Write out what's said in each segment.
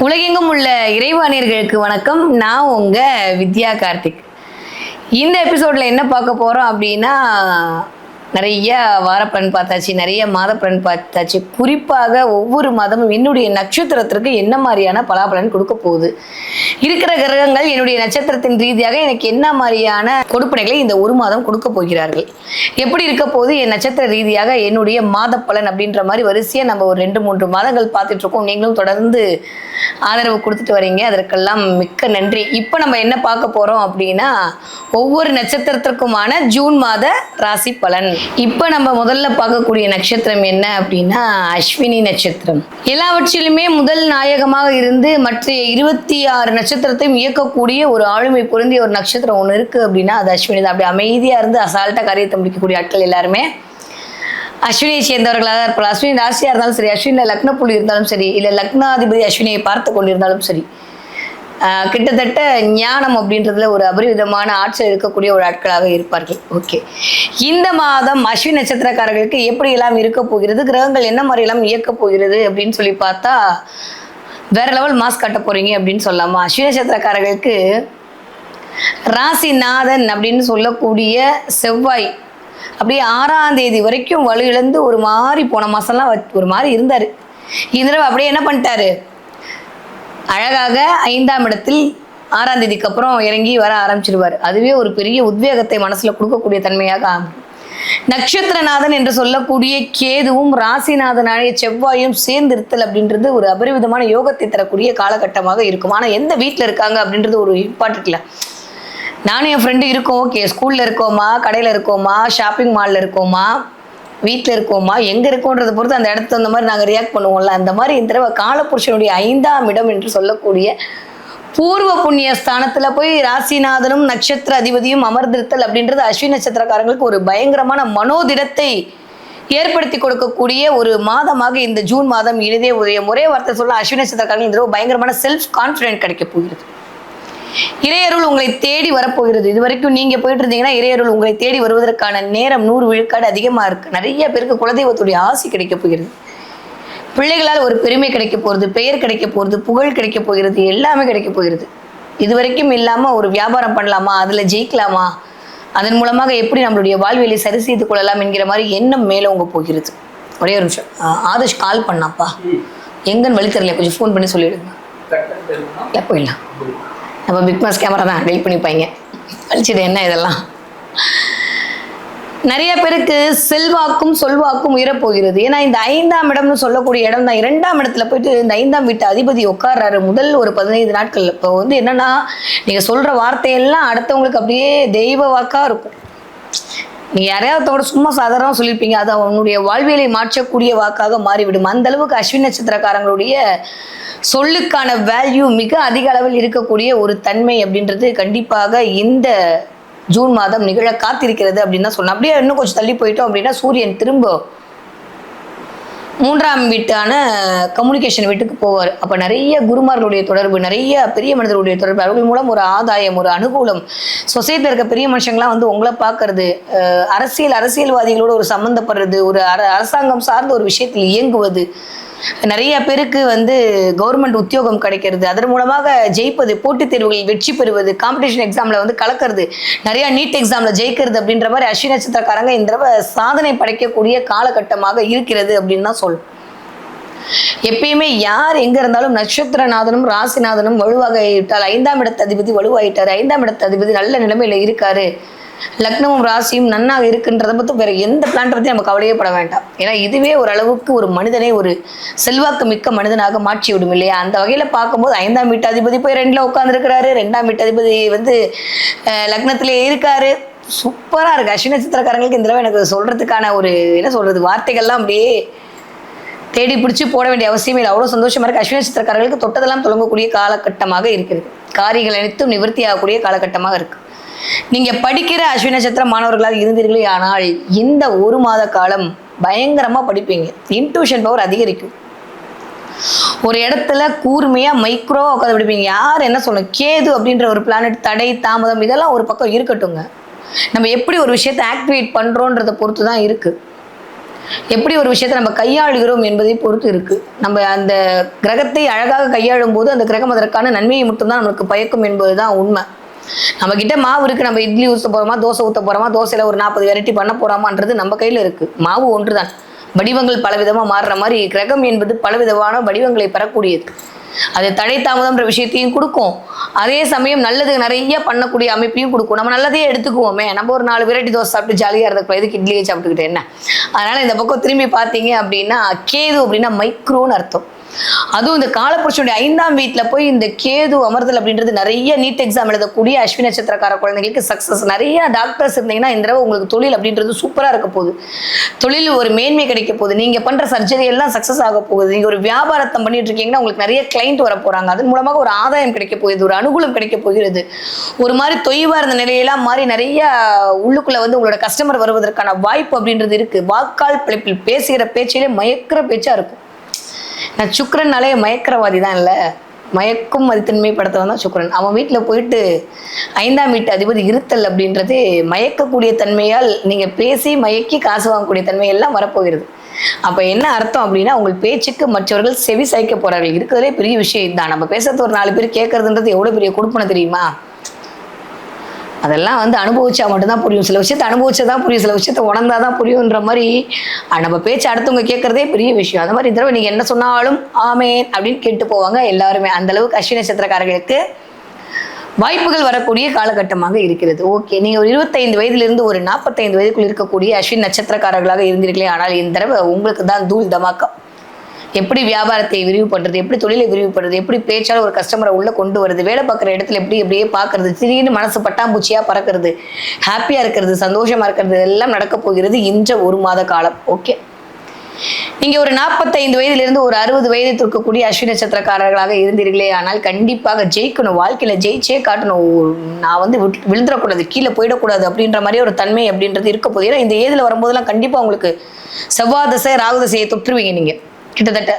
உலகெங்கும் உள்ள இறைவாணியர்களுக்கு வணக்கம். நான் உங்க வித்யா கார்த்திக். இந்த எபிசோட்ல என்ன பார்க்க போறோம் அப்படின்னா நிறைய வாரப்பலன் பார்த்தாச்சு நிறைய மாதப்பலன் பார்த்தாச்சு. குறிப்பாக ஒவ்வொரு மாதமும் என்னுடைய நட்சத்திரத்திற்கு என்ன மாதிரியான பலாபலன் கொடுக்க போகுது? இருக்கிற கிரகங்கள் என்னுடைய நட்சத்திரத்தின் ரீதியாக எனக்கு என்ன மாதிரியான கொடுப்பனைகளை இந்த ஒரு மாதம் கொடுக்க போகிறார்கள்? எப்படி இருக்க போது என் நட்சத்திர ரீதியாக என்னுடைய மாத பலன் அப்படின்ற மாதிரி வரிசையாக நம்ம ஒரு ரெண்டு மூன்று மாதங்கள் பார்த்துட்டு இருக்கோம். நீங்களும் தொடர்ந்து ஆதரவு கொடுத்துட்டு வரீங்க. அதற்கெல்லாம் மிக்க நன்றி. இப்போ நம்ம என்ன பார்க்க போகிறோம் அப்படின்னா ஒவ்வொரு நட்சத்திரத்திற்குமான ஜூன் மாத ராசி பலன். இப்போ நம்ம முதல்ல பார்க்கக்கூடிய நட்சத்திரம் என்ன அப்படின்னா அஸ்வினி நட்சத்திரம். எல்லாவற்றிலுமே முதல் நாயகமாக இருந்து மற்ற இருபத்தி ஆறு நட்சத்திரத்தையும் இயக்கக்கூடிய ஒரு ஆளுமை பொருந்திய ஒரு நட்சத்திரம் ஒன்று இருக்கு அப்படின்னா அது அஸ்வினி தான். அப்படி அமைதியாக இருந்து அசால்ட்டாக காரியத்தை முடிக்கக்கூடிய ஆட்கள் எல்லாருமே அஸ்வினியை சேர்ந்தவர்களாக தான் அஸ்வினி ராசியாக இருந்தாலும் சரி அஸ்வினியில் லக்ன புள்ளி இருந்தாலும் சரி இல்லை லக்னாதிபதி அஸ்வினியை பார்த்து கொண்டிருந்தாலும் சரி கிட்டத்தட்ட ஞானம் அப்படின்றதுல ஒரு அபரிவிதமான ஆற்றல் இருக்கக்கூடிய ஒரு ஆட்களாக இருப்பார்கள். ஓகே. இந்த மாதம் அஸ்வி நட்சத்திரக்காரர்களுக்கு எப்படியெல்லாம் இருக்க போகிறது கிரகங்கள் என்ன மாதிரியெல்லாம் இயக்க போகிறது அப்படின்னு சொல்லி பார்த்தா வேற லெவல் மாஸ்க் கட்ட போறீங்க அப்படின்னு சொல்லலாமா? அஸ்வி நட்சத்திரக்காரர்களுக்கு ராசிநாதன் அப்படின்னு சொல்லக்கூடிய செவ்வாய் அப்படியே ஆறாம் தேதி வரைக்கும் வலு இழந்து ஒரு மாதிரி போன மாசம்லாம் வ- ஒரு மாதிரி இருந்தார். இந்த தடவை அப்படியே என்ன பண்ணிட்டாரு? அழகாக ஐந்தாம் இடத்தில் ஆறாம் தேதிக்கு அப்புறம் இறங்கி வர ஆரம்பிச்சிடுவார் அதுவே ஒரு பெரிய உத்வேகத்தை மனசுல கொடுக்கக்கூடிய தன்மையாக ஆகும். நட்சத்திரநாதன் என்று சொல்லக்கூடிய கேதுவும் ராசிநாதனாகிய செவ்வாயும் சேர்ந்திருத்தல் அப்படின்றது ஒரு அபரிவிதமான யோகத்தை தரக்கூடிய காலகட்டமாக இருக்கும். ஆனால் எந்த வீட்டில் இருக்காங்க அப்படின்றது ஒரு இம்பார்ட்டன்ட் இல்லை. நானும் என் ஃப்ரெண்டு இருக்கோம். ஓகே ஸ்கூலில் இருக்கோமா கடையில் இருக்கோமா ஷாப்பிங் மாலில் இருக்கோமா வீட்டில் இருக்கோமா? எங்கே இருக்கோன்றத பொறுத்து அந்த இடத்துக்கு அந்த மாதிரி நாங்கள் ரியாக்ட் பண்ணுவோம்ல. அந்த மாதிரி இந்த தடவை காலபுருஷனுடைய ஐந்தாம் இடம் என்று சொல்லக்கூடிய பூர்வ புண்ணிய ஸ்தானத்தில் போய் ராசிநாதனும் நட்சத்திர அதிபதியும் அமர்ந்திருத்தல் அப்படின்றது அஸ்வின் நட்சத்திரக்காரங்களுக்கு ஒரு பயங்கரமான மனோதிடத்தை ஏற்படுத்தி கொடுக்கக்கூடிய ஒரு மாதமாக இந்த ஜூன் மாதம் இனிதே உதயம். ஒரே வார்த்தை சொல்ல அஸ்வினி நட்சத்திரக்காரங்க இந்த பயங்கரமான செல்ஃப் கான்ஃபிடென்ட் கிடைக்க போகிறது. இறையருள் உங்களை தேடி வரப்போகிறது. இது வரைக்கும் நீங்க போயிட்டு இருந்தீங்கன்னா இறையருள் உங்களை தேடி வருவதற்கான நேரம் நூறு விழுக்காடு அதிகமா இருக்கு. நிறைய பேருக்கு குலதெய்வத்துடைய ஆசி கிடைக்க போகிறது. பிள்ளைகளால் ஒரு பெருமை கிடைக்க போகிறது பெயர் கிடைக்க போகிறது புகழ் கிடைக்க போகிறது எல்லாமே கிடைக்க போகிறது. இது வரைக்கும் இல்லாம ஒரு வியாபாரம் பண்ணலாமா அதுல ஜெயிக்கலாமா அதன் மூலமாக எப்படி நம்மளுடைய வாழ்வியலை சரி செய்து கொள்ளலாம் என்கிற மாதிரி எண்ணம் மேல உங்க போகிறது. ஒரே ஒரு நிமிஷம். ஆதர்ஷ் கால் பண்ணாப்பா? எங்கன்னு வழி தெரியல கொஞ்சம் ஃபோன் பண்ணி சொல்லிடுங்க இல்லை? போயிடலாம் நம்ம பிக் மாஸ் கேமரா தான். டெலிட் பண்ணிப்பாங்க அழிச்சது என்ன இதெல்லாம்? நிறைய பேருக்கு செல்வாக்கும் சொல்வாக்கும் உயரப்போகிறது. ஏன்னா இந்த ஐந்தாம் இடம்னு சொல்லக்கூடிய இடம் தான் இரண்டாம் இடத்துல போயிட்டு இந்த ஐந்தாம் வீட்டு அதிபதி உட்கார்றாரு. முதல் ஒரு பதினைந்து நாட்கள். இப்போ வந்து என்னன்னா நீங்க சொல்ற வார்த்தையெல்லாம் அடுத்தவங்களுக்கு அப்படியே தெய்வ வாக்கா இருக்கும். நீ யாரையாவது சும்மா சாதாரணமாக சொல்லியிருப்பீங்க அது அவனுடைய வாழ்வியலை மாற்றக்கூடிய வாக்காக மாறிவிடும். அந்த அளவுக்கு அஸ்வின் நட்சத்திரக்காரங்களுடைய சொல்லுக்கான வேல்யூ மிக அதிக அளவில் இருக்கக்கூடிய ஒரு தன்மை அப்படின்றது கண்டிப்பாக இந்த ஜூன் மாதம் நிகழ காத்திருக்கிறது அப்படின்னு தான் சொன்னேன் அப்படியே இன்னும் கொஞ்சம் தள்ளி போயிட்டோம் அப்படின்னா சூரியன் திரும்ப மூன்றாம் வீட்டான கம்யூனிகேஷன் வீட்டுக்கு போவார். அப்போ நிறைய குருமார்களுடைய தொடர்பு நிறைய பெரிய மனிதர்களுடைய தொடர்பு அவர்கள் மூலம் ஒரு ஆதாயம் ஒரு அனுகூலம். சொசைட்டியில் இருக்க பெரிய மனுஷங்களாம் வந்து உங்களை பார்க்கறது அஹ் அரசியல் அரசியல்வாதிகளோட ஒரு சம்மந்தப்படுறது ஒரு அர அரசாங்கம் சார்ந்த ஒரு விஷயத்தில் இயங்குவது நிறைய பேருக்கு வந்து கவர்மெண்ட் உத்தியோகம் கிடைக்கிறது. அதன் மூலமாக ஜெயிப்பது போட்டித் தேர்வுகளில் வெற்றி பெறுவது காம்படிஷன் எக்ஸாமில் வந்து கலக்கிறது நிறைய நீட் எக்ஸாமில் ஜெயிக்கிறது அப்படின்ற மாதிரி அஸ்வினி நட்சத்திரக்காரங்க இந்த தடவை சாதனை படைக்கக்கூடிய காலகட்டமாக இருக்கிறது அப்படின்னு தான் சொல்லும் எப்பயுமே யார் எங்க இருந்தாலும் நட்சத்திரநாதனும் ராசிநாதனும் வலுவாகிவிட்டால் ஐந்தாம் இடத்து அதிபதி வலுவாயிட்டாரு. ஐந்தாம் இடத்து அதிபதி நல்ல நிலைமையில இருக்காரு. லக்னமும் ராசியும் நன்னாக இருக்குன்றத பற்றி வேற எந்த பிளான் பற்றி நம்ம கவலையே பட வேண்டாம். ஏன்னா இதுவே ஓரளவுக்கு ஒரு மனிதனை ஒரு செல்வாக்கு மிக்க மனிதனாக மாற்றி விடும் இல்லையா? அந்த வகையில் பார்க்கும்போது ஐந்தாம் வீட்டாதிபதி போய் ரெண்டில் உட்காந்துருக்கிறாரு ரெண்டாம் வீட்டாதிபதி வந்து லக்னத்திலே இருக்காரு. சூப்பராக இருக்கு. அஸ்வின சித்திரக்காரங்களுக்கு இந்த தடவை எனக்கு சொல்றதுக்கான ஒரு என்ன சொல்றது வார்த்தைகள்லாம் அப்படியே தேடி பிடிச்சி போட வேண்டிய அவசியமே இல்லை. அவ்வளோ சந்தோஷமா இருக்கு. அஸ்வின சித்திரக்காரர்களுக்கு தொட்டதெல்லாம் தொடங்கக்கூடிய காலகட்டமாக இருக்கிறது. காரியங்கள் அனைத்தும் நிவர்த்தி ஆகக்கூடிய காலகட்டமாக இருக்கு. நீங்க படிக்கிற அஸ்வினி நட்சத்திர மாணவர்களாக இருந்தீர்களே ஆனால் இந்த ஒரு மாத காலம் பயங்கரமா படிப்பீங்க. இன்ட்யூஷன் பவர் அதிகரிக்கும். ஒரு இடத்துல கூர்மையா மைக்ரோ உட்காந்து படிப்பீங்க. யார் என்ன சொல்லணும்? கேது அப்படின்ற ஒரு பிளானட் தடை தாமதம் இதெல்லாம் ஒரு பக்கம் இருக்கட்டுங்க நம்ம எப்படி ஒரு விஷயத்தை ஆக்டிவேட் பண்றோன்றதை பொறுத்து தான் இருக்கு. எப்படி ஒரு விஷயத்தை நம்ம கையாளுகிறோம் என்பதை பொறுத்து இருக்கு. நம்ம அந்த கிரகத்தை அழகாக கையாளும் போது அந்த கிரகம் அதற்கான நன்மையை மட்டும்தான் நமக்கு பயக்கும் என்பதுதான் உண்மை. நம்ம கிட்ட மாவு இருக்கு நம்ம இட்லி ஊற்ற போறோமா தோசை ஊற்ற போறோமா தோசையில ஒரு நாற்பது வெரைட்டி பண்ண போறோமான்றது நம்ம கையில இருக்கு. மாவு ஒன்றுதான். வடிவங்கள் பலவிதமா மாறுற மாதிரி கிரகம் என்பது பலவிதமான வடிவங்களை பெறக்கூடியது. அது தடை தாமதம்ன்ற விஷயத்தையும் கொடுக்கும். அதே சமயம் நல்லது நிறைய பண்ணக்கூடிய அமைப்பையும் கொடுக்கும். நம்ம நல்லதே எடுத்துக்குவோமே. நம்ம ஒரு நாலு வெரைட்டி தோசை சாப்பிட்டு ஜாலியாக இருந்தப்ப இதுக்கு இட்லியே சாப்பிட்டுக்கிட்டு என்ன? அதனால இந்த பக்கம் திரும்பி பார்த்தீங்க அப்படின்னா கேது அப்படின்னா மைக்ரோன்னு அர்த்தம். அதுவும் இந்த காலப்புருஷனுடைய ஐந்தாம் வீட்டில் போய் இந்த கேது அமர்தல் அப்படின்றது நிறைய நீட் எக்ஸாம் எழுதக்கூடிய அஸ்வினி நட்சத்திரக்கார குழந்தைங்களுக்கு சக்ஸஸ் நிறைய டாக்டர்ஸ் இருந்தீங்கன்னா இந்த தடவை உங்களுக்கு தொழில் அப்படின்றது சூப்பராக இருக்க போகுது. தொழில் ஒரு மேன்மை கிடைக்க போகுது. நீங்கள் பண்ணுற சர்ஜரி எல்லாம் சக்ஸஸ் ஆக போகுது. நீங்கள் ஒரு வியாபாரத்தை பண்ணிட்டு இருக்கீங்கன்னா உங்களுக்கு நிறைய கிளைண்ட் வர போகிறாங்க அதன் மூலமாக ஒரு ஆதாயம் கிடைக்க போகுது. ஒரு அனுகூலம் கிடைக்க போகிறது. ஒரு மாதிரி தொய்வாக இருந்த நிலையெல்லாம் மாதிரி நிறைய உள்ளுக்குள்ளே வந்து உங்களோட கஸ்டமர் வருவதற்கான வாய்ப்பு அப்படின்றது இருக்குது வாக்கால் பிழைப்பில் பேசுகிற பேச்சிலே மயக்கிற பேச்சாக இருக்கும். நான் சுக்கரன்னாலே மயக்கரவாதி தான் இல்லை மயக்கும் மதித்தன்மை படத்தவன் தான் சுக்கரன். அவன் வீட்டில் போயிட்டு ஐந்தாம் வீட்டு அதிபதி இருத்தல் அப்படின்றது மயக்கக்கூடிய தன்மையால் நீங்கள் பேசி மயக்கி காசு வாங்கக்கூடிய தன்மை எல்லாம் வரப்போகிறது. அப்போ என்ன அர்த்தம் அப்படின்னா உங்கள் பேச்சுக்கு மற்றவர்கள் செவி சாய்க்க போறார்கள். இருக்கிறதே பெரிய விஷயம் தான் நம்ம பேசுறது ஒரு நாலு பேர் கேட்கறதுன்றது எவ்வளோ பெரிய கொடுப்பனை தெரியுமா? அதெல்லாம் வந்து அனுபவிச்சா மட்டும்தான் புரியும். சில விஷயத்தை அனுபவிச்சதான் புரியும். சில விஷயத்த உணர்ந்தா தான் புரியுன்ற மாதிரி நம்ம பேச்சு அடுத்தவங்க கேட்கறதே பெரிய விஷயம். அந்த மாதிரி இந்த தடவை நீங்க என்ன சொன்னாலும் ஆமேன் அப்படின்னு கேட்டு போவாங்க எல்லாருமே. அந்த அளவுக்கு அஸ்வினி நட்சத்திரக்காரர்களுக்கு வாய்ப்புகள் வரக்கூடிய காலகட்டமாக இருக்கிறது. ஓகே நீங்க ஒரு இருபத்தைந்து வயதிலிருந்து ஒரு நாற்பத்தைந்து வயதுக்குள் இருக்கக்கூடிய அஸ்வின் நட்சத்திரக்காரர்களாக இருந்தீர்களே ஆனால் இந்த தடவை உங்களுக்கு தான் தூள் தமாக்கம் எப்படி வியாபாரத்தை விரிவு பண்றது எப்படி தொழிலை விரிவு பண்றது எப்படி பேச்சால் ஒரு கஸ்டமரை உள்ள கொண்டு வருது வேலை பார்க்குற இடத்துல எப்படி எப்படியே பார்க்கறது திடீர்னு மனசு பட்டாம்பூச்சியா பறக்கிறது ஹாப்பியா இருக்கிறது சந்தோஷமா இருக்கிறது எல்லாம் நடக்க போகிறது இன்ற ஒரு மாத காலம். ஓகே நீங்க ஒரு நாற்பத்தைந்து வயதிலிருந்து ஒரு அறுபது வயது இருக்கக்கூடிய அஸ்வினி நட்சத்திரக்காரர்களாக இருந்தீர்களே ஆனால் கண்டிப்பாக ஜெயிக்கணும் வாழ்க்கையில ஜெயிச்சே காட்டணும். ஓ, நான் வந்து விழுந்துடக்கூடாது கீழே போயிடக்கூடாது அப்படின்ற மாதிரி ஒரு தன்மை அப்படின்றது இருக்க போது ஏன்னா இந்த ஏதில் வரும்போதெல்லாம் கண்டிப்பா உங்களுக்கு செவ்வாய் தசை ராகு தசையை தொற்றுவீங்க நீங்க. கிட்டத்தட்ட.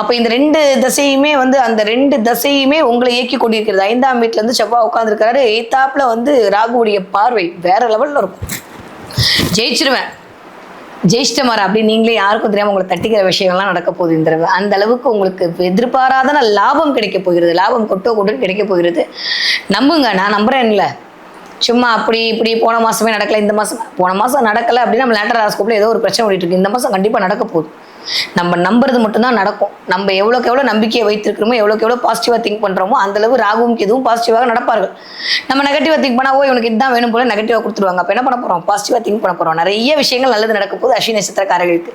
அப்ப இந்த ரெண்டு தசையுமே வந்து அந்த ரெண்டு தசையுமே உங்களை இயக்கி கொண்டிருக்கிறது. ஐந்தாம் வீட்டுல இருந்து செவ்வாய் உட்காந்துருக்காரு எய்தாப்புல வந்து ராகுவுடைய பார்வை வேற லெவல்ல இருக்கும். ஜெயிச்சிருவேன். ஜெயிச்சிட்டமாரா அப்படி நீங்களே யாருக்கும் தெரியாம உங்களை தட்டிக்கிற விஷயங்கள்லாம் நடக்க போகுது இந்த தடவை. அந்த அளவுக்கு உங்களுக்கு எதிர்பாராத லாபம் கிடைக்க போகிறது. லாபம் கொட்டோ கொட்டுன்னு கிடைக்க போகிறது. நம்புங்க நான் நம்புறேன்ல. சும்மா அப்படி இப்படி போன மாசமே நடக்கல இந்த மாசம் போன மாசம் நடக்கல அப்படின்னா நம்ம லேண்டர் ஹாஸ்கோப்ல ஏதோ ஒரு பிரச்சனை ஓடிட்டு இருக்கு. இந்த மாசம் கண்டிப்பா நடக்க போகுது. நம்ம நம்புறது மட்டும்தான் நடக்கும். நம்ம எவ்வளோக்கு எவ்வளோ நம்பிக்கையை வைத்திருக்கிறோமோ எவ்வளோக்கு எவ்வளோ பாசிட்டிவாக திங்க் பண்ணுறோமோ அந்த அளவு ராகுவும் எதுவும் பாசிட்டிவாக நடப்பார்கள். நம்ம நெகட்டிவாக திங்க் பண்ணா ஓ இவனுக்கு இதுதான் வேணும் போல நெகட்டிவாக கொடுத்துருவாங்க. அப்போ என்ன பண்ண போகிறோம் பாசிட்டிவாக திங்க் பண்ண போகிறோம் நிறைய விஷயங்கள் நல்லது நடக்க போகுது அஸ்வினி நட்சத்திரக்காரர்களுக்கு.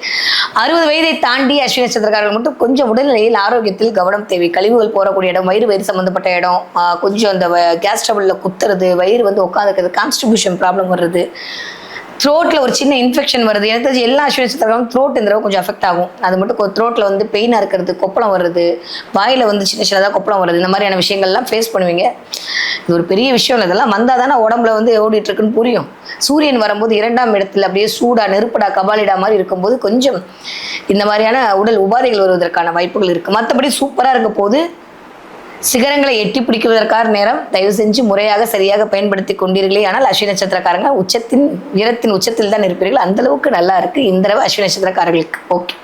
அறுபது வயதை தாண்டி அஸ்வினி நட்சத்திரக்காரர்கள் மட்டும் கொஞ்சம் உடல்நிலையில் ஆரோக்கியத்தில் கவனம் தேவை. கழிவுகள் போகக்கூடிய இடம் வயிறு வயிறு சம்மந்தப்பட்ட இடம் கொஞ்சம் அந்த கேஸ் ட்ரபிளில் குத்துறது வயிறு வந்து உட்காந்துக்கிறது கான்ஸ்டிபியூஷன் ப்ராப்ளம் வருது த்ரோட்டில் ஒரு சின்ன இன்ஃபெக்ஷன் வருது எனக்கு தெரிஞ்சு எல்லா அஸ்வினி த்ரோட் இந்த தடவை கொஞ்சம் அஃபெக்ட் ஆகும். அது மட்டும் த்ரோட்டில் வந்து பெயினாக இருக்கிறது கொப்பளம் வர்றது வாயில் வந்து சின்ன சின்னதாக கொப்பளம் வருது இந்த மாதிரியான விஷயங்கள்லாம் ஃபேஸ் பண்ணுவீங்க. இது ஒரு பெரிய விஷயம் இல்லை இதெல்லாம் வந்தால் தானே உடம்புல வந்து ஓடிட்டுருக்குன்னு புரியும். சூரியன் வரும்போது இரண்டாம் இடத்துல அப்படியே சூடாக நெருப்படா கபாலிடா மாதிரி இருக்கும்போது கொஞ்சம் இந்த மாதிரியான உடல் உபாதைகள் வருவதற்கான வாய்ப்புகள் இருக்குது மற்றபடி சூப்பராக இருக்க போது சிகரங்களை எட்டி பிடிக்குவதற்கான நேரம் தயவு செஞ்சு முறையாக சரியாக பயன்படுத்தி கொண்டீர்களே. ஆனால் அஸ்வினி நட்சத்திரக்காரங்க உச்சத்தின் உயரத்தின் உச்சத்தில் தான் இருப்பீர்கள். அந்த அளவுக்கு நல்லா இருக்கு. இந்த தடவை அஸ்வினி நட்சத்திரக்காரர்களுக்கு. ஓகே.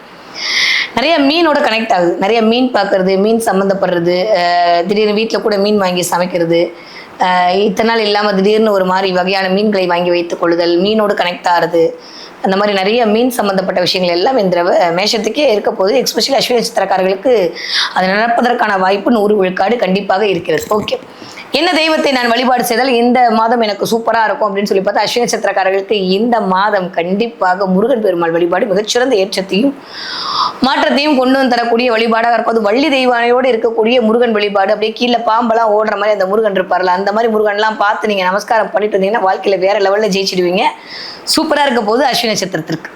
நிறைய மீனோட கனெக்ட் ஆகுது. நிறைய மீன் பார்க்கறது மீன் சம்மந்தப்படுறது திடீர்னு வீட்டில் கூட மீன் வாங்கி சமைக்கிறது இத்தனை நாள் இல்லாமல் திடீர்னு ஒரு மாதிரி வகையான மீன்களை வாங்கி வைத்துக் கொள்ளுதல் மீனோடு கனெக்ட் ஆகிறது அந்த மாதிரி நிறைய மீன் சம்மந்தப்பட்ட விஷயங்கள் எல்லாம் இந்த மேஷத்துக்கே இருக்க போது எஸ்பெஷலி அஸ்வினி நட்சத்திரக்காரர்களுக்கு அது நடப்பதற்கான வாய்ப்பு நூறு விழுக்காடு கண்டிப்பாக இருக்கிறது. ஓகே என்ன தெய்வத்தை நான் வழிபாடு செய்தால் இந்த மாதம் எனக்கு சூப்பராக இருக்கும் அப்படின்னு சொல்லி பார்த்தா அஸ்வினி நட்சத்திரக்காரர்களுக்கு இந்த மாதம் கண்டிப்பாக முருகன் பெருமாள் வழிபாடு மிகச்சிறந்த ஏற்றத்தையும் மாற்றத்தையும் கொண்டு வந்து தரக்கூடிய வழிபாடாக இருக்கும். அது வள்ளி தெய்வானையோடு இருக்கக்கூடிய முருகன் வழிபாடு. அப்படியே கீழே பாம்பெல்லாம் ஓடுற மாதிரி அந்த முருகன் இருப்பார்ல அந்த மாதிரி முருகன்லாம் பார்த்து நீங்கள் நமஸ்காரம் பண்ணிட்டு இருந்தீங்கன்னா வாழ்க்கையில் வேற லெவலில் ஜெயிச்சிடுவீங்க. சூப்பராக இருக்க போது அஸ்வினி நட்சத்திரத்திற்கு.